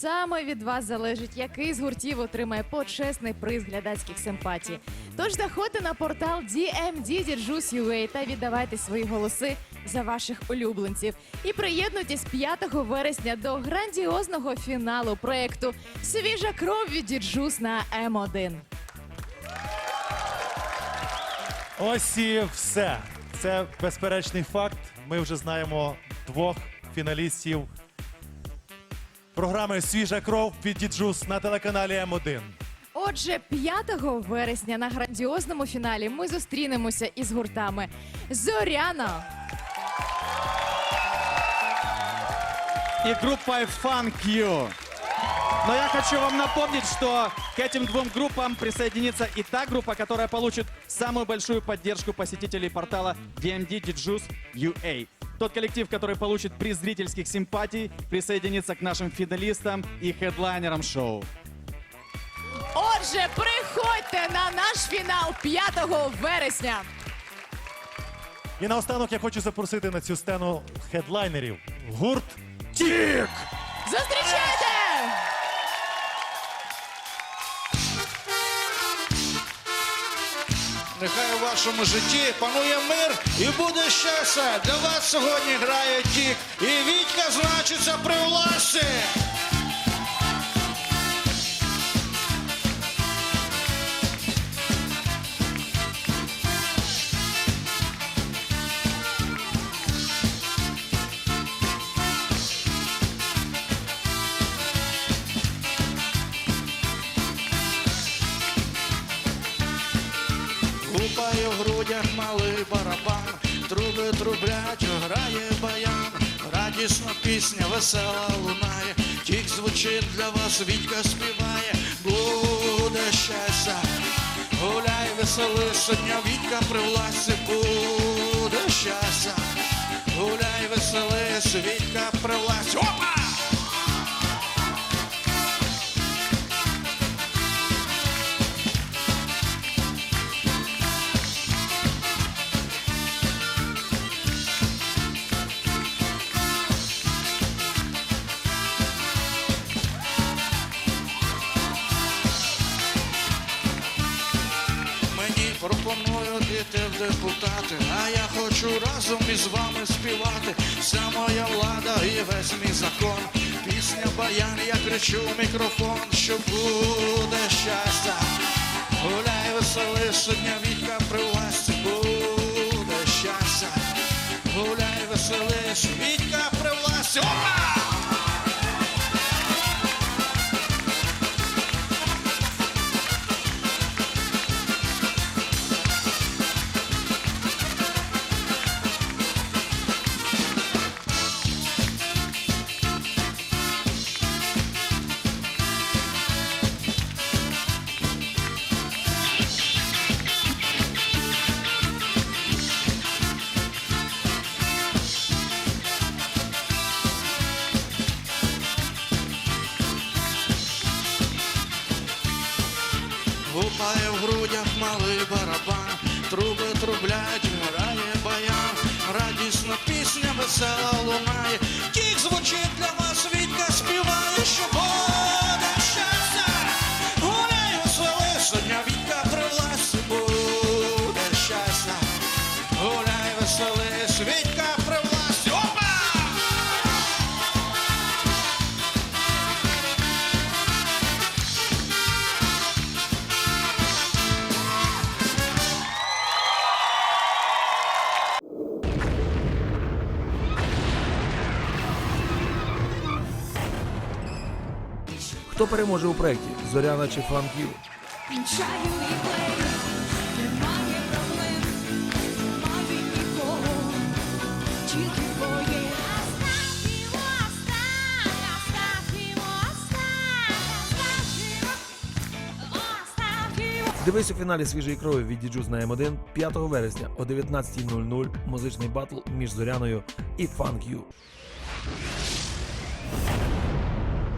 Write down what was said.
саме від вас залежить, який з гуртів отримає почесний приз глядацьких симпатій. Тож заходьте на портал DMD та віддавайте свої голоси за ваших улюбленців. І приєднуйтесь 5 вересня до грандіозного фіналу проекту Свіжа кров від Діджус на М1. Ось і все. Це безперечний факт. Ми вже знаємо двох фіналістів програми Свіжа кров від Діджус на телеканалі М1. Отже, 5 вересня на грандіозному фіналі ми зустрінемося із гуртами Зоряна, и группой Funk You. Но я хочу вам напомнить, что к этим двум группам присоединится и та группа, которая получит самую большую поддержку посетителей портала DMD Djus UA. Тот коллектив, который получит приз зрительских симпатий, присоединится к нашим финалистам и хедлайнерам шоу. Отже, приходьте на наш фінал 5 вересня. І наостанок я хочу запросити на цю сцену хедлайнерів. Гурт Тік! Зустрічайте! Нехай у вашому житті панує мир і буде щастя. Для вас сьогодні грає тік. І Вітька значиться при власті. Грудях малий барабан, труби трублять, грає баян, радісна пісня, весела лунає, тік звучить для вас, Вітька співає, буде щастя, гуляй, веселися, дня Вітька при власті, буде щастя, гуляй, веселись, Вітька при власті. Опа! Іти в депутати, а я хочу разом із вами співати. Вся моя влада і весь мій закон. Пісня баян, я кричу в мікрофон, що буде щастя. Гуляй, веселися, дня Вітька при власті, буде щастя. Гуляй, веселись, Вітька при власті. Гупає в грудях малий барабан, труби трублять, грає баян, радісна пісня, весела лунає, Хто переможе у проєкті? Зоряна чи Фанків? Дивись у фіналі свіжої крові від Діджус на М1 5 вересня о 19.00 музичний батл між Зоряною і Фанк Ю.